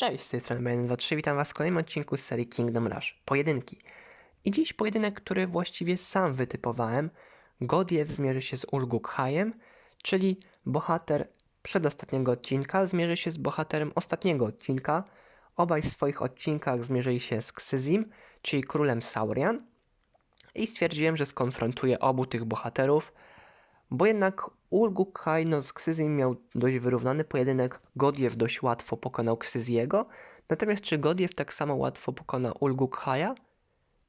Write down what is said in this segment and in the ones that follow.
Cześć, z tej strony BN23, witam Was w kolejnym odcinku z serii Kingdom Rush Pojedynki. I dziś pojedynek, który właściwie sam wytypowałem. Godiev zmierzy się z Urguk-hajem, czyli bohater przedostatniego odcinka zmierzy się z bohaterem ostatniego odcinka. Obaj w swoich odcinkach zmierzyli się z Ksyzim, czyli królem Saurian. I stwierdziłem, że skonfrontuję obu tych bohaterów, bo jednak Urguk-hai no, z Ksyzim miał dość wyrównany pojedynek. Godiev dość łatwo pokonał Ksyziego. Natomiast czy Godiev tak samo łatwo pokona Urguk-haja?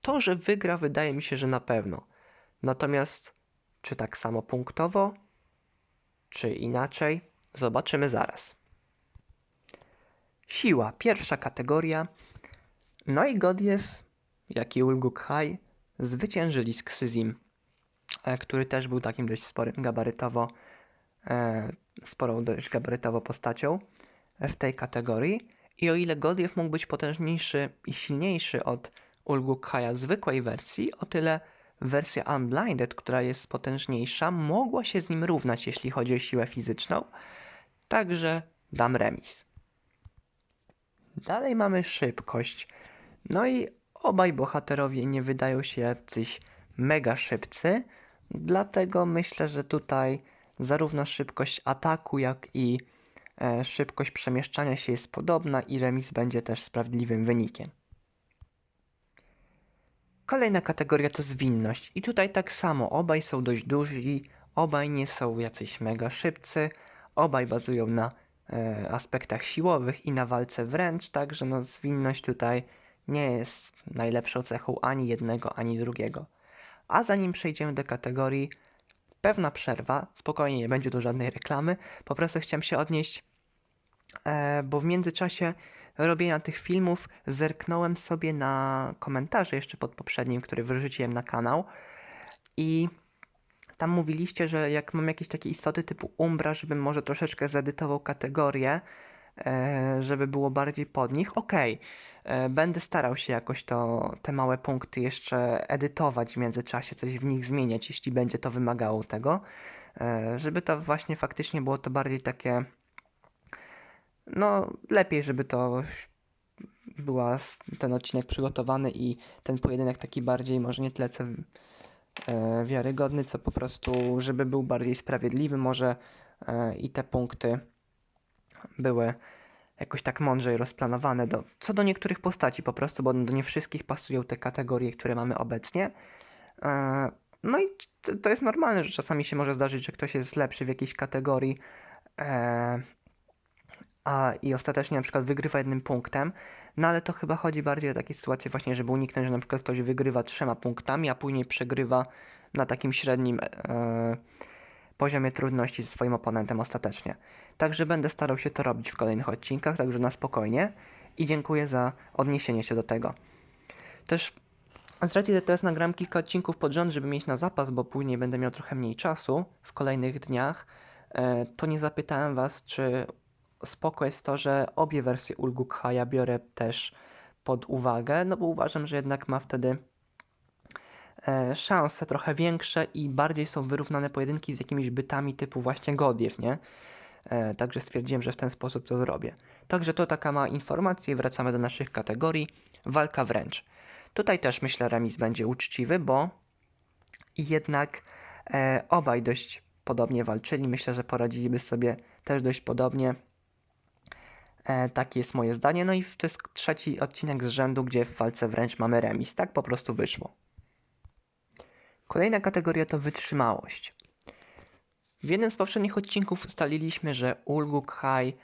To, że wygra, wydaje mi się, że na pewno. Natomiast czy tak samo punktowo, czy inaczej, zobaczymy zaraz. Siła, pierwsza kategoria. No i Godiev, jak i Urguk-hai zwyciężyli z Ksyzim, który też był takim dość sporym gabarytowo, e, sporą dość gabarytowo postacią w tej kategorii. I o ile Godiev mógł być potężniejszy i silniejszy od Urguk-haja w zwykłej wersji, o tyle wersja Unblinded, która jest potężniejsza, mogła się z nim równać, jeśli chodzi o siłę fizyczną. Także dam remis. Dalej mamy szybkość. No i obaj bohaterowie nie wydają się jacyś mega szybcy, dlatego myślę, że tutaj zarówno szybkość ataku, jak i e, szybkość przemieszczania się jest podobna i remis będzie też sprawiedliwym wynikiem. Kolejna kategoria to zwinność. I tutaj tak samo, obaj są dość duzi, obaj nie są jacyś mega szybcy, obaj bazują na e, aspektach siłowych i na walce wręcz, także no, zwinność tutaj nie jest najlepszą cechą ani jednego, ani drugiego. A zanim przejdziemy do kategorii, pewna przerwa, spokojnie, nie będzie tu żadnej reklamy, po prostu chciałem się odnieść, e, bo w międzyczasie robienia tych filmów zerknąłem sobie na komentarze jeszcze pod poprzednim, który wyrzuciłem na kanał i tam mówiliście, że jak mam jakieś takie istoty typu Umbra, żebym może troszeczkę zedytował kategorię, e, żeby było bardziej pod nich. Okej, okay. Będę starał się jakoś to, te małe punkty jeszcze edytować w międzyczasie, coś w nich zmieniać, jeśli będzie to wymagało tego, e, żeby to właśnie faktycznie było to bardziej takie no lepiej, żeby to była ten odcinek przygotowany i ten pojedynek taki bardziej, może nie tyle co e, wiarygodny, co po prostu, żeby był bardziej sprawiedliwy, może e, i te punkty były jakoś tak mądrzej rozplanowane do, co do niektórych postaci po prostu, bo do nie wszystkich pasują te kategorie, które mamy obecnie. E, no i to jest normalne, że czasami się może zdarzyć, że ktoś jest lepszy w jakiejś kategorii, e, a i ostatecznie na przykład wygrywa jednym punktem, no ale to chyba chodzi bardziej o takie sytuacje właśnie, żeby uniknąć, że na przykład ktoś wygrywa trzema punktami, a później przegrywa na takim średnim e, poziomie trudności ze swoim oponentem ostatecznie. Także będę starał się to robić w kolejnych odcinkach, także na spokojnie i dziękuję za odniesienie się do tego. Też z racji, że jest nagram kilka odcinków pod rząd, żeby mieć na zapas, bo później będę miał trochę mniej czasu w kolejnych dniach, e, to nie zapytałem Was, czy spoko jest to, że obie wersje Ulgukhaja biorę też pod uwagę, no bo uważam, że jednak ma wtedy szanse trochę większe i bardziej są wyrównane pojedynki z jakimiś bytami typu właśnie Godiew, nie? E, także stwierdziłem, że w ten sposób to zrobię. Także to taka mała informacja i wracamy do naszych kategorii. Walka wręcz. Tutaj też myślę remis będzie uczciwy, bo jednak e, obaj dość podobnie walczyli. Myślę, że poradziliby sobie też dość podobnie. E, takie jest moje zdanie. No i to jest trzeci odcinek z rzędu, gdzie w walce wręcz mamy remis. Tak po prostu wyszło. Kolejna kategoria to wytrzymałość. W jednym z poprzednich odcinków ustaliliśmy, że Ulguk Hai,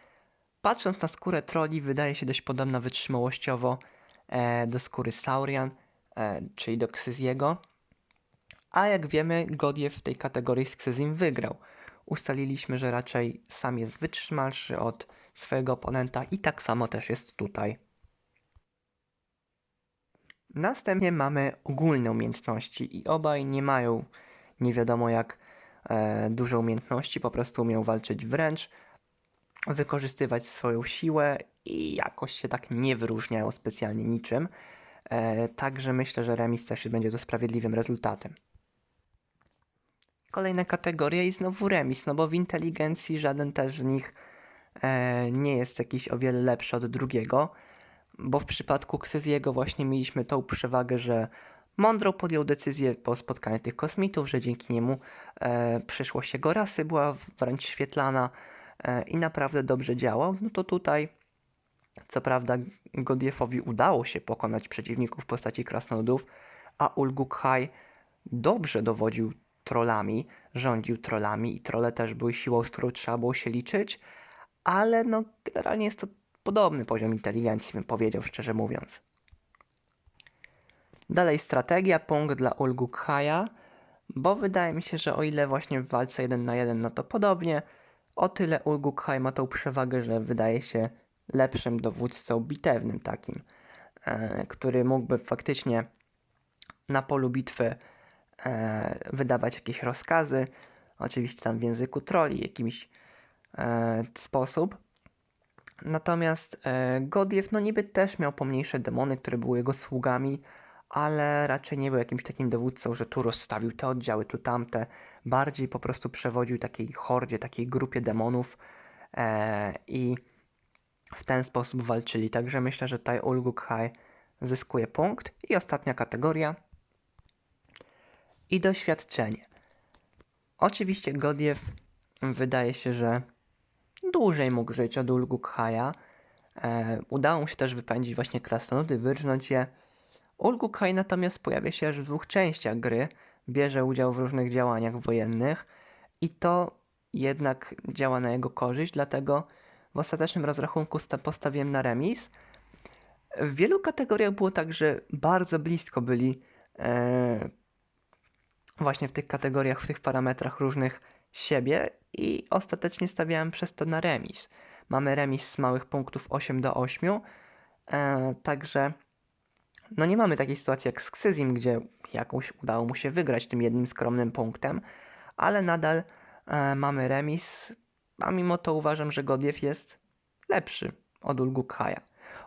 patrząc na skórę troli, wydaje się dość podobna wytrzymałościowo e, do skóry Saurian, e, czyli do Ksyziego. A jak wiemy, Godiev w tej kategorii z Ksyzim wygrał. Ustaliliśmy, że raczej sam jest wytrzymalszy od swojego oponenta i tak samo też jest tutaj. Następnie mamy ogólne umiejętności i obaj nie mają nie wiadomo jak e, dużo umiejętności, po prostu umieją walczyć wręcz, wykorzystywać swoją siłę i jakoś się tak nie wyróżniają specjalnie niczym. E, także myślę, że remis też będzie to sprawiedliwym rezultatem. Kolejna kategoria i znowu remis, no bo w inteligencji żaden też z nich e, nie jest jakiś o wiele lepszy od drugiego, bo w przypadku Ksyziego właśnie mieliśmy tą przewagę, że mądrą podjął decyzję po spotkaniu tych kosmitów, że dzięki niemu e, przyszłość jego rasy była wręcz świetlana e, i naprawdę dobrze działał. No to tutaj, co prawda, Godiefowi udało się pokonać przeciwników w postaci krasnoludów, a Ulguk-Hai dobrze dowodził trollami, rządził trollami i trolle też były siłą, z którą trzeba było się liczyć, ale no generalnie jest to podobny poziom inteligencji, bym powiedział, szczerze mówiąc. Dalej strategia, punkt dla Ulguk-Haja, bo wydaje mi się, że o ile właśnie w walce 1 na 1, no to podobnie, o tyle Ulguk-Hai ma tą przewagę, że wydaje się lepszym dowódcą bitewnym takim, e, który mógłby faktycznie na polu bitwy e, wydawać jakieś rozkazy, oczywiście tam w języku troli, jakimś e, sposób. Natomiast e, Godiev, no niby też miał pomniejsze demony, które były jego sługami, ale raczej nie był jakimś takim dowódcą, że tu rozstawił te oddziały, tu tamte. Bardziej po prostu przewodził takiej hordzie, takiej grupie demonów e, i w ten sposób walczyli. Także myślę, że tutaj Ulguk Hai zyskuje punkt. I ostatnia kategoria. I doświadczenie. Oczywiście Godiev wydaje się, że dłużej mógł żyć od Ulguk Haja. E, udało mu się też wypędzić właśnie krasnoludy, wyrżnąć je. Ulguk Hai natomiast pojawia się aż w dwóch częściach gry. Bierze udział w różnych działaniach wojennych i to jednak działa na jego korzyść, dlatego w ostatecznym rozrachunku sta- postawiłem na remis. W wielu kategoriach było tak, że bardzo blisko byli e, właśnie w tych kategoriach, w tych parametrach różnych siebie i ostatecznie stawiałem przez to na remis. Mamy remis z małych punktów 8 do 8, e, także no nie mamy takiej sytuacji jak z Ksyzim, gdzie jakąś udało mu się wygrać tym jednym skromnym punktem, ale nadal e, mamy remis, a mimo to uważam, że Godiew jest lepszy od Ulgukhaja.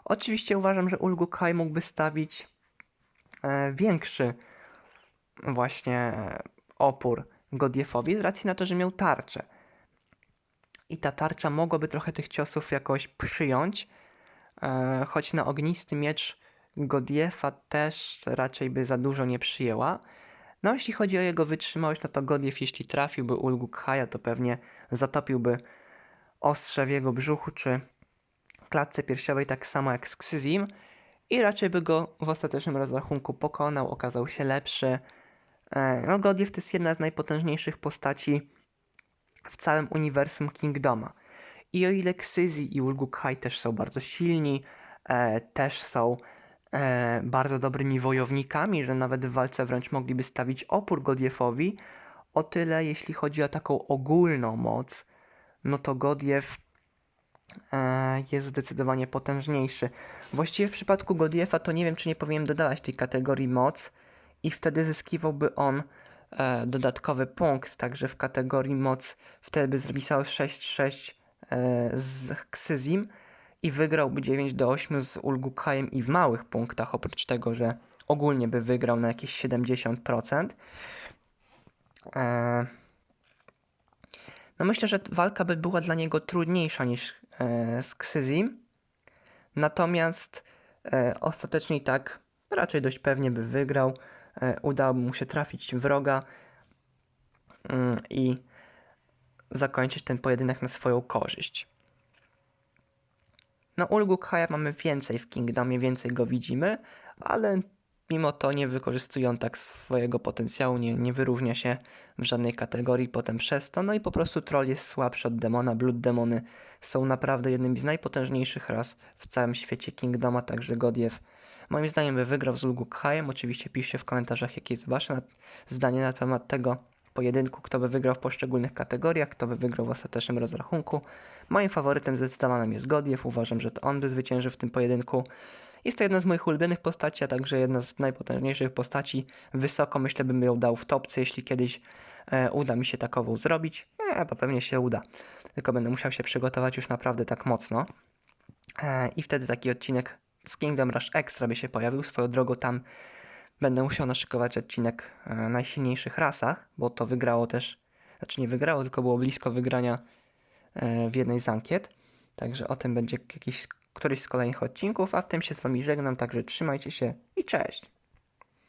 Oczywiście uważam, że Ulgukhaj mógłby stawić e, większy właśnie e, opór Godiefowi z racji na to, że miał tarczę. I ta tarcza mogłaby trochę tych ciosów jakoś przyjąć, e, choć na ognisty miecz Godiefa też raczej by za dużo nie przyjęła. No jeśli chodzi o jego wytrzymałość, no to Godief jeśli trafiłby Ulgukhaja, to pewnie zatopiłby ostrze w jego brzuchu czy klatce piersiowej tak samo jak z Ksyzim i raczej by go w ostatecznym rozrachunku pokonał, okazał się lepszy. No Godiev to jest jedna z najpotężniejszych postaci w całym uniwersum Kingdoma. I o ile Ksyzi i Ulgukhai też są bardzo silni, e, też są e, bardzo dobrymi wojownikami, że nawet w walce wręcz mogliby stawić opór Godiefowi, o tyle jeśli chodzi o taką ogólną moc, no to Godiev e, jest zdecydowanie potężniejszy. Właściwie w przypadku Godiefa to nie wiem, czy nie powinienem dodawać tej kategorii moc i wtedy zyskiwałby on e, dodatkowy punkt, także w kategorii moc wtedy by zapisał 6-6 e, z Ksyzim i wygrałby 9 do 8 z Ulgukhajem i w małych punktach, oprócz tego, że ogólnie by wygrał na jakieś 70%. E, no myślę, że walka by była dla niego trudniejsza niż e, z Ksyzim. Natomiast e, ostatecznie i tak raczej dość pewnie by wygrał. E, udałoby mu się trafić wroga mm, i zakończyć ten pojedynek na swoją korzyść. No Ulgukhaja mamy więcej w Kingdomie, więcej go widzimy, ale mimo to nie wykorzystuje on tak swojego potencjału, nie, nie wyróżnia się w żadnej kategorii potem przez to, no i po prostu troll jest słabszy od demona, blood demony są naprawdę jednymi z najpotężniejszych ras w całym świecie Kingdoma, także Godiev moim zdaniem by wygrał z Ulgukhajem, oczywiście piszcie w komentarzach jakie jest wasze zdanie na temat tego pojedynku, kto by wygrał w poszczególnych kategoriach, kto by wygrał w ostatecznym rozrachunku. Moim faworytem zdecydowanym jest Godiev, uważam, że to on by zwyciężył w tym pojedynku. Jest to jedna z moich ulubionych postaci, a także jedna z najpotężniejszych postaci. Wysoko myślę bym ją dał w topce, jeśli kiedyś e, uda mi się takową zrobić. Nie, bo pewnie się uda. Tylko będę musiał się przygotować już naprawdę tak mocno. E, I wtedy taki odcinek z Kingdom Rush Extra by się pojawił. Swoją drogą tam będę musiał naszykować odcinek e, najsilniejszych rasach, bo to wygrało też, znaczy nie wygrało, tylko było blisko wygrania e, w jednej z ankiet. Także o tym będzie jakiś któryś z kolejnych odcinków, a w tym się z Wami żegnam, także trzymajcie się i cześć!